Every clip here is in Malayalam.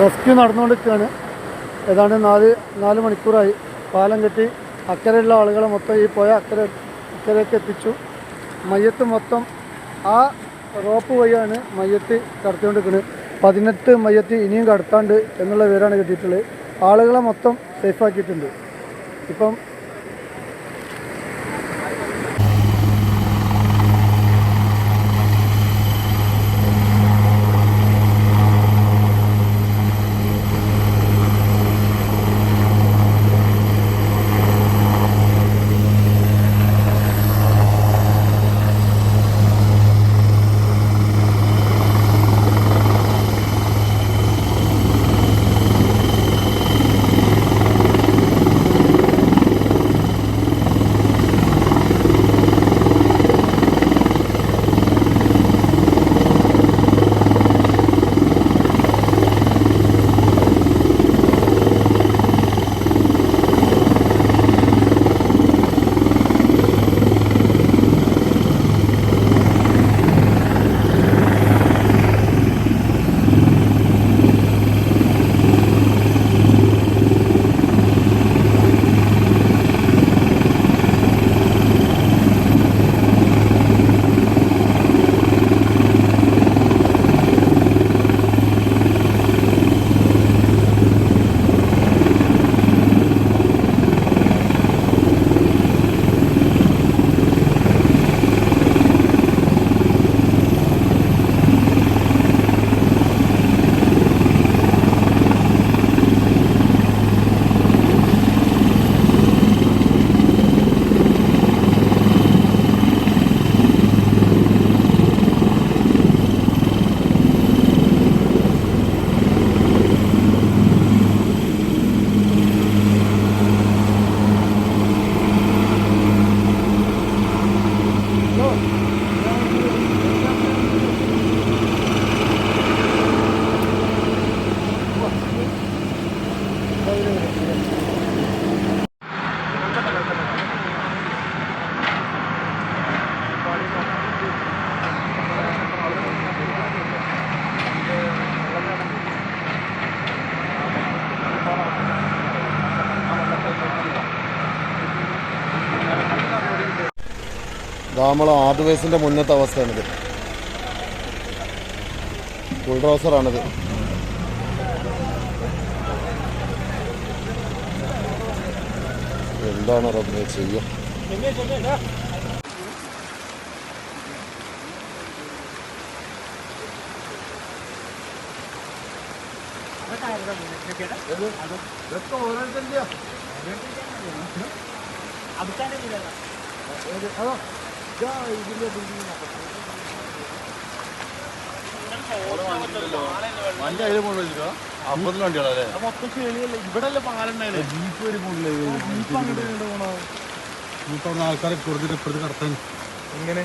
റെസ്ക്യൂ നടന്നുകൊണ്ടിരിക്കുകയാണ്. ഏതാണ്ട് നാല് നാല് മണിക്കൂറായി. പാലം കെട്ടി അക്കരെയുള്ള ആളുകളെ മൊത്തം ഈ പോയ അക്കര അക്കരയ്ക്ക് എത്തിച്ചു. മയ്യത്ത് മൊത്തം ആ റോപ്പ് വഴിയാണ് മയ്യത്ത് കടത്തിക്കൊണ്ടിരിക്കുന്നത് പതിനെട്ട് മയ്യത്ത് ഇനിയും കടത്താണ്ട് എന്നുള്ള വിവരമാണ് കിട്ടിയിട്ടുള്ളത്. ആളുകളെ മൊത്തം സേഫാക്കിയിട്ടുണ്ട് ഇപ്പം നമ്മളെ ആദ്യവയസിന്റെ മുന്നത്തെ അവസ്ഥയാണിത്. ബുൾഡോസറാണിത് എന്താണ് റബ്ബെ ചെയ്യുക? വണ്ടി അല്ലേ ആൾക്കാരെ കൊടുത്തിട്ട് കടത്താൻ ഇങ്ങനെ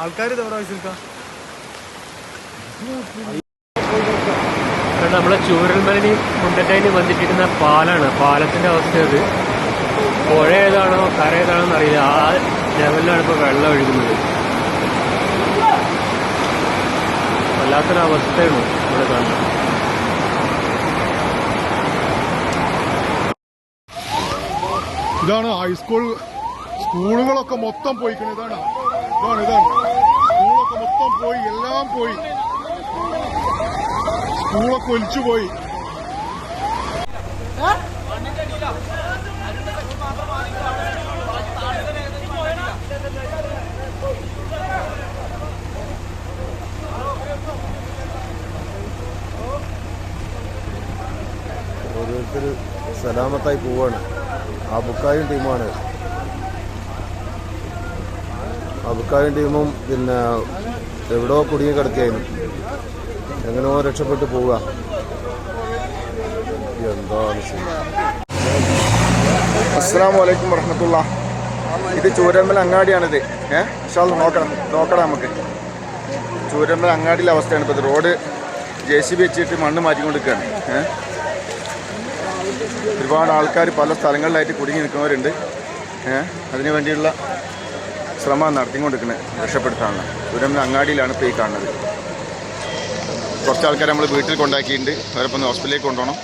ആൾക്കാർ ഇതെവിടെ നമ്മളെ ചൂരൽമലനി മുണ്ടക്കൈന് വന്നിട്ടിരുന്ന പാലാണ്. പാലത്തിന്റെ അവസ്ഥ അത് പുഴ ഏതാണോ കര ഏതാണോ എന്നറിയില്ല. ആ ലെവലിലാണ് ഇപ്പോൾ വെള്ളം ഒഴുകുന്നത്. വല്ലാത്തൊരവസ്ഥയാണ് ഇവിടെ കാണുന്നത്. ഇതാണ് ഹൈസ്കൂൾ സ്കൂളുകളൊക്കെ മൊത്തം പോയിക്കണേ. ഇതാണ്. ഇതാണ് ഇതാണ്. സ്കൂളൊക്കെ മൊത്തം പോയി എല്ലാം പോയി. സ്കൂളൊക്കെ ഒലിച്ചു പോയി സലാമത്തായി പോവാണ്. ആ ബുക്കായും ടീമാണ് ആ ബുക്കായും ടീമും പിന്നെ എവിടോ കുടുങ്ങി കിടക്കുകയായിരുന്നു. എങ്ങനെയോ രക്ഷപ്പെട്ട് പോവുക. എന്താണ് അസ്സാം വലൈക്കും വർഹമത്തുള്ള ഇത് ചൂരമ്മൽ അങ്ങാടിയാണിത്. ഏഹ് അത് നോക്കണം. നോക്കണം നമുക്ക്. ചൂരമ്മൽ അങ്ങാടിയിലെ അവസ്ഥയാണ് ഇപ്പോൾ റോഡ് ജെ സി ബി വെച്ചിട്ട് മണ്ണ് മാറ്റിക്കൊണ്ടിരിക്കുകയാണ്. ഏഹ് ഒരുപാട് ആൾക്കാർ പല സ്ഥലങ്ങളിലായിട്ട് കുടുങ്ങി നിൽക്കുന്നവരുണ്ട്. അതിനു വേണ്ടിയുള്ള ശ്രമം നടത്തിക്കൊണ്ടിരിക്കുന്നത് രക്ഷപ്പെടുത്താനുള്ള. ചൂരമ്മൽ അങ്ങാടിയിലാണ് ഇപ്പോൾ ഈ കാണുന്നത്. കുറച്ച് ആൾക്കാർ നമ്മൾ വീട്ടിൽ കൊണ്ടാക്കിയിട്ടുണ്ട്. അവരപ്പം ഹോസ്പിറ്റലിലേക്ക് കൊണ്ടുപോകണം.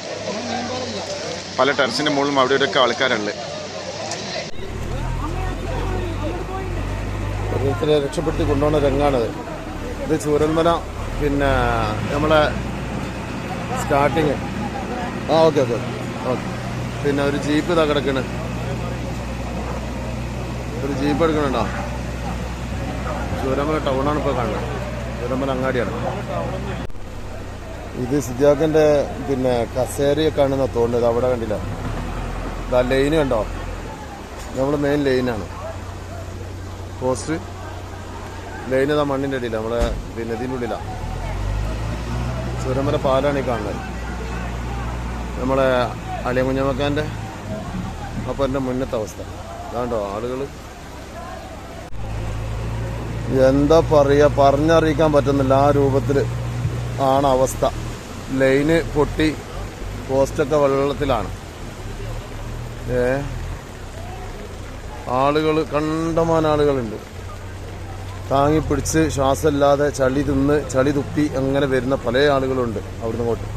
പല ടെറസിന്റെ മുകളിലും അവിടെ ഇവിടെയൊക്കെ ആൾക്കാരുണ്ട്. ഓരോരുത്തരെ രക്ഷപ്പെടുത്തി കൊണ്ടുപോകുന്ന രംഗാണത്. ഇത് ചൂരന്മല പിന്നെ നമ്മളെ സ്റ്റാർട്ടിങ് ആ ഓക്കെ ഓക്കെ. പിന്നെ ഒരു ജീപ്പ് ഇതാ കിടക്കണ്. ഒരു ജീപ്പ് എടുക്കണുണ്ടോ? ചൂരമല ടൗണാണ് ഇപ്പോൾ കാണുന്നത്. ചൂരമല അങ്ങാടിയാണ്. ഇത് സിദ്ധാർത്ഥന്റെ പിന്നെ കസേരയൊക്കെ ആണെന്നാ തോന്നുന്നത് അവിടെ കണ്ടില്ല. ഇതാ ലൈന് കണ്ടോ? നമ്മൾ മെയിൻ ലൈനാണ് പോസ്റ്റ് ലൈൻ ഇതാ മണ്ണിന്റെ അടിയില്ല നമ്മളെ പിന്നെ ഇതിന്റെ ഉള്ളിലാണ് ചുരമല പാലാണ് ഈ കാണുന്നത്. നമ്മളെ അളിയ കുഞ്ഞമക്കാന്റെ അപ്പം എന്റെ മുന്നത്തെ അവസ്ഥ. അതാണ്ടോ ആളുകൾ എന്താ പറയുക പറഞ്ഞറിയിക്കാൻ പറ്റുന്നില്ല. ആ രൂപത്തിൽ ആണ് അവസ്ഥ. ലൈന് പൊട്ടി പോസ്റ്റൊക്കെ വെള്ളത്തിലാണ്. ഏ? ആളുകൾ കണ്ടമാൻ ആളുകളുണ്ട് താങ്ങിപ്പിടിച്ച് ശ്വാസമില്ലാതെ ചളി തിന്ന് ചളി തുപ്പി അങ്ങനെ വരുന്ന പല ആളുകളുണ്ട് അവിടുന്ന് ഇങ്ങോട്ട്.